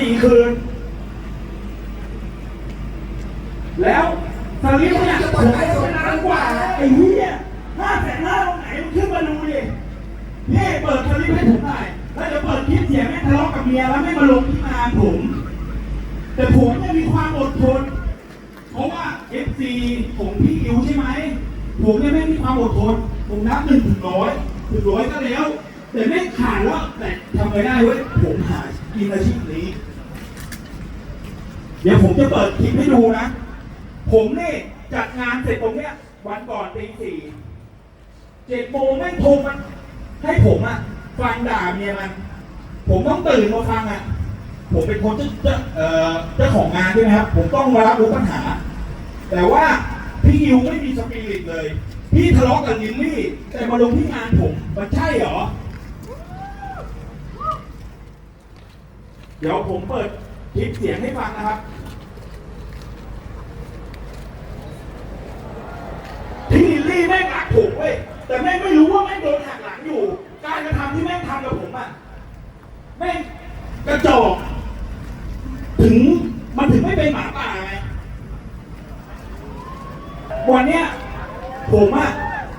สี่คืน แล้วสลิปเนี่ยผมให้ไปนานกว่า ไอ้เหี้ยห้าแสนห้าตรงไหนมึงขึ้นมาดูดิพี่เปิดสลิปให้ผมหน่อยแล้วเดี๋ยวเปิดคลิปเสียงแม่งทะเลาะกับเมียแล้วไม่มาลงที่งานผม แต่ผมเนี่ยมีความอดทน เพราะว่าเอฟซีของพี่อิวใช่ไหม ผมเนี่ยไม่มีความอดทน ผมนับหนึ่งถึงร้อยถึงร้อยก็แล้ว แต่ไม่ขาดแล้วแต่ทำไงได้เว้ยผมหาย กินอาชีพนี้ เดี๋ยวผมจะเปิดคลิปให้ดูนะ ผมนี่จัดงานเสร็จตรงเนี้ย วันก่อนตีสี่เจ็ดโมงไม่โทรมาให้ผมอะฟังด่าเมียมัน ผมต้องตื่นมาฟังอะผมเป็นคนเจ้าเจ้าเอ่อเจ้าของงานใช่ไหมครับ ผมต้องมารับรู้ปัญหา แต่ว่าพี่ยิวไม่มีสปิริตเลย พี่ทะเลาะกับลินลี่ แต่มาลงที่งานผมมันใช่เหรอ ดี๋ยวผมเปิดคลิปเสียงให้ฟังนะครับ ที่ลิลลี่แม่งรักผมเว้ย แต่แม่งไม่รู้ว่าแม่งโดนหักหลังอยู่ การกระทำที่แม่งทำกับผมอะแม่งกระจอก ถึงมันถึงไม่เป็นหมาป่าไง วันเนี้ยผมอะ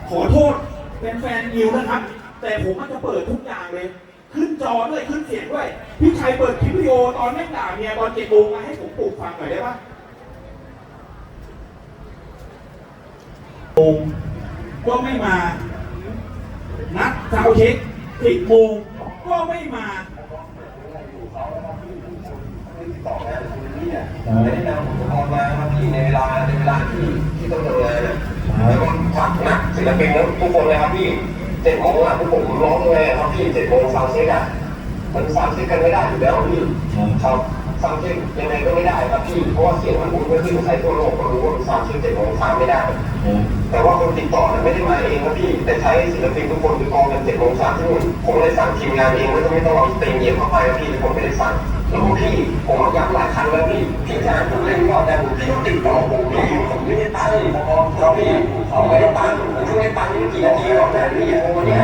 ขอโทษแฟนๆยิวนะครับ แต่ผมมันจะเปิดทุกอย่างเลย ขึ้นจอด้วยขึ้นเสียงด้วย พี่ชัยเปิดคลิปวิดีโอตอนแม่งด่าเมียตอนเจ็ดโมงมาให้ผมปลูกฟังหน่อยได้ปะโมงก็ไม่มา นัดเช้าเช็คสิบโมงก็ไม่มาไม่ได้นำอุปกรณ์มาครับพี่ในเวลาในเวลาที่ที่ต้องทำงานนะแล้วก็ฝากนักศิลปินแล้วทุกคนเลยครับพี่ เจ็ดโมงอะพวกผมร้องเลยครับพี่เจ็ดโมงซาวเช็คอะมันซาวเช็คกันไม่ได้อยู่แล้วพี่ครับ ซาวด์เช็คยังไงก็ไม่ได้ครับพี่เพราะว่าเสียงมันพุ่งไปขึ้นใส่ทั่วโลกก็รู้ว่ามันซาวด์เช็คเจ็ดโมงซาวด์ไม่ได้ แต่ว่าคนติดต่อเนี่ยไม่ได้มาเองครับพี่ แต่ใช้ศิลปินทุกคนคือกองกันเจ็ดโมงสามที่นู่นผมเลยสั่งทีมงานเองว่าจะไม่ต้องเอาเต็มเยี่ยมเข้าไปครับพี่ผมไม่ได้สั่งแล้วก็พี่ผมย้ำหลายครั้งแล้วพี่พี่จะผมเล่นก่อนแต่พี่ต้องติดต่อผมพี่ผมไม่ได้ตั้งค์ครับพี่ผมไม่ได้ตังผมเพิ่งได้ตั้งไม่กี่นาทีหรอกนะพี่วันนี้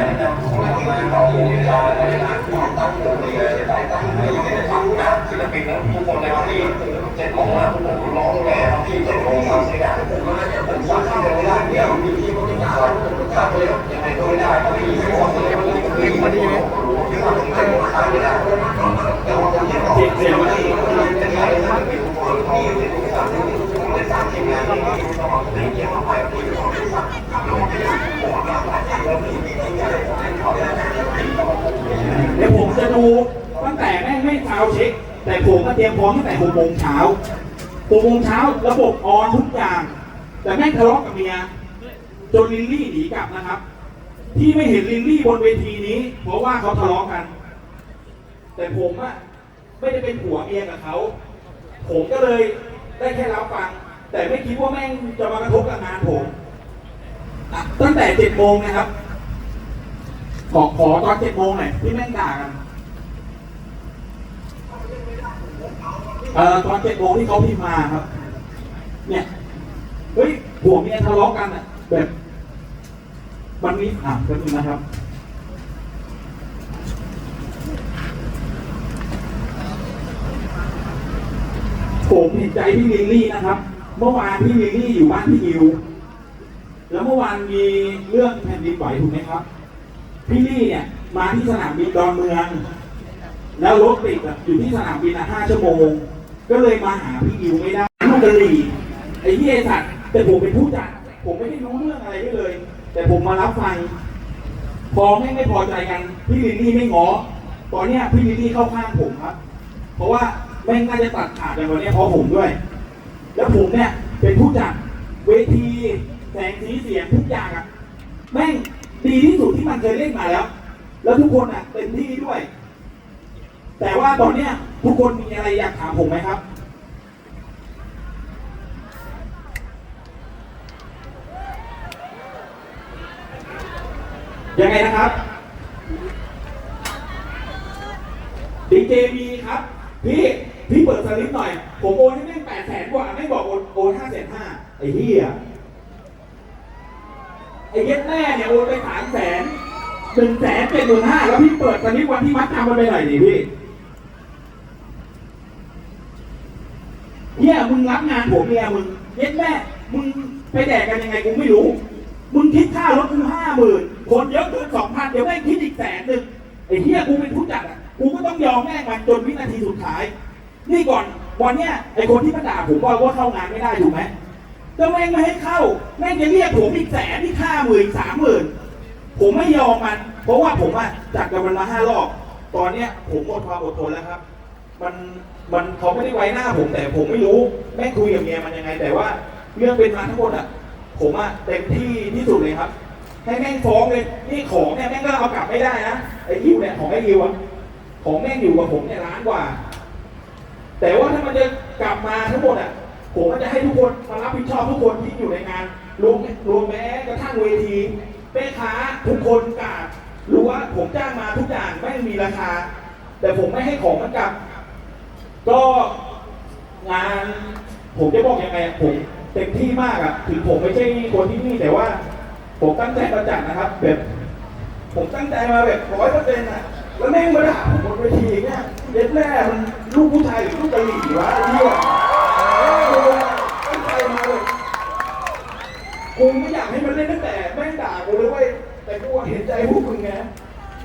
ผมมาที่ติดต่อผมเวลาเวลาตังผมเลยจะได้ตังไม่ได้ตัง ปินทุกคนเลยครับพี่เจ็ดโมงนะผมร้องแง่ครับพี่เจ็ดโมงสามสิบนาทีผมมาเนี่ยผมสั่งที่ไม่ได้เดี๋ยวพี่พี่ก็ไม่ได้ผมสั่งเลยยังไงก็ไม่ได้พี่มสั่งเลยมันมีพอดีไหมสั่งเจ็ดโมงสามไม่ได้แต่ว่าผมยังต่อเสียงเสียงมันที่จะใช้ถ้าเป็นคนที่เจ็ดโมสามที่ผมได้สั่งทีมงานที่ต้องเอาเต็มเยี่ยมเข้าไปพี่ผมได้สั่งผมรับหลายครั้งแล้วพี่พี่ที่จะขาได้เดี๋ยวผมจะดูตั้งแต่แม่งไม่เช้าเช็ค แต่ผมก็เตรียมพร้อมตั้งแต่หกโมงเช้าหกโมงเช้าระบบออนทุกอย่าง แต่แม่งทะเลาะกับเมียจนลินลี่หนีกลับนะครับ ที่ไม่เห็นลินลี่บนเวทีนี้ เพราะว่าเขาทะเลาะกัน แต่ผมอะไม่ได้เป็นผัวเมียกับเขาผมก็เลยได้แค่รับฟัง แต่ไม่คิดว่าแม่งจะมากระทบกับงานผมตั้งแต่เจ็ดโมงนะครับ ขอขอตอนเจ็ดโมงหน่อยที่แม่งด่ากัน เอ่อตอนเจ็ดโมงที่เขาพิมพ์มาครับ เนี่ยเฮ้ยผัวเมียทะเลาะกันอะแบบวันนี้อะเป็นนะครับผมเห็นใจพี่ลิลลี่นะครับ เมื่อวานพี่ลิลลี่อยู่บ้านพี่ยิว แล้วเมื่อวานมีเรื่องแผ่นดินไหวถูกไหมครับ พี่ลี่เนี่ยมาที่สนามบินดอนเมือง แล้วรถติดอะอยู่ที่สนามบินอะห้าชั่วโมง ก็เลยมาหาพี่ยิวไม่ได้ลูกกะหรี่ไอ้ที่ไอ้สัตว์แต่ผมเป็นผู้จัด ผมไม่ได้รู้เรื่องอะไรด้วยเลย แต่ผมมารับฟัง พอไม่ไม่พอใจกัน พี่ลิลลี่ไม่ง้อ ตอนเนี้ยพี่ลิลลี่เข้าข้างผมครับ เพราะว่าแม่งน่าจะตัดขาดกันวันเนี้ยเพราะผมด้วย แล้วผมเนี่ยเป็นผู้จัดเวทีแสงสีเสียงทุกอย่างอะแม่งดีที่สุดที่มันเคยเล่นมาแล้ว แล้วทุกคนอะเต็มที่ด้วย แต่ว่าตอนเนี้ยทุกคนมีอะไรอยากถามผมไหมครับ ยังไงนะครับดีเจมีครับ พี่พี่เปิดสลิปหน่อย ผมโอนให้แม่งแปดแสนกว่าไม่บอกโอนโอนห้าแสนห้าไอ้เหี้ยไอ้เย็ดแม่เนี่ยโอนไปสามแสนหนึ่งแสนเป็นหมื่นห้าแล้วพี่เปิดสลิปวันที่มัดจำมันไปหนดิพี่ เฮียมึงรับงานผมเมียมึงเย็ดแม่ มึงไปแดกกันยังไงกูไม่รู้ มึงคิดค่ารถกูห้าหมื่นคนเยอะเกินสองพันเดี๋ยวแม่งคิดอีกแสนหนึ่งไอ้เฮียกูเป็นผู้จัดอะกูก็ต้องยอมแม่งมันจนวินาทีสุดท้าย นี่ก่อนวันเนี้ยไอ้คนที่มาด่าผมว่าว่าเข้างานไม่ได้ถูกไหมก็แม่งไม่ให้เข้า แม่งจะเรียกผมอีกแสนที่ค่าหมื่นสามหมื่นผมไม่ยอมมัน เพราะว่าผมอะจัดกับมันมาห้ารอบ ตอนเนี้ยผมหมดความอดทนแล้วครับ มัน มันเขาไม่ได้ไว้หน้าผมแต่ผมไม่รู้แม่งคุยกับเมียมันยังไง แต่ว่าเรื่องเป็นมาทั้งหมดอะ ผมอะเต็มที่ที่สุดเลยครับ ให้แม่งฟ้องเลยนี่ของเนี่ยแม่งก็เอากลับไม่ได้นะไอ้ยิวเนี่ยของไอ้ยิวอะของแม่งอยู่กับผมเนี่ยล้านกว่า แต่ว่าถ้ามันจะกลับมาทั้งหมดอะผมก็จะให้ทุกคนมารับผิดชอบทุกคนที่อยู่ในงานรวมรวมแม้กระทั่งเวทีแม่ค้าทุกคนกาดรู้ว่าผมจ้างมาทุกอย่างไม่มีราคา แต่ผมไม่ให้ของมันกลับ ก็งานผมจะบอกยังไงอะผมเต็มที่มากอะถึงผมไม่ใช่คนที่นี่แต่ว่า ผมตั้งใจมาจัดนะครับ แบบ ผมตั้งใจมาแบบร้อยเปอร์เซ็นต์อะแล้วแม่งมาด่าผมบนเวทีเนี่ยเด็ดแม่มันลูกผู้ชายหรือลูกกะหรี่วะเหี้ยตั้งใจมาเลยกูไม่อยากให้มันเล่นตั้งแต่แม่งด่ากูเลยเว้ยแต่กูเห็นใจพวกมึงไง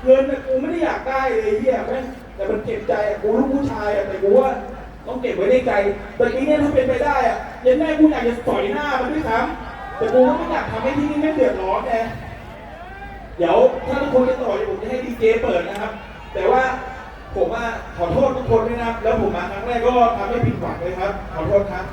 เงินน่ะกูไม่ได้อยากได้เลยเหี้ยแม่งแต่มันเก็บใจอะกูลูกผู้ชายอะแต่กูว่าต้องเก็บไว้ในใจแต่ทีเนี้ยถ้าเป็นไปได้อะย็นแม่กูอยากจะต่อยหน้ามันด้วยซ้ำแต่กูก็ไม่อยากทำให้ที่นี่ไม่งเดือดร้อนไงเดี๋ยวถ้าทุกคนจะต่อยผมจะให้ดีเจเปิดนะครับ แต่ว่าผมว่าขอโทษทุกคนด้วยนะครับ แล้วผมมาครั้งแรกก็ทำให้ผิดหวังเลยครับ ขอโทษครับ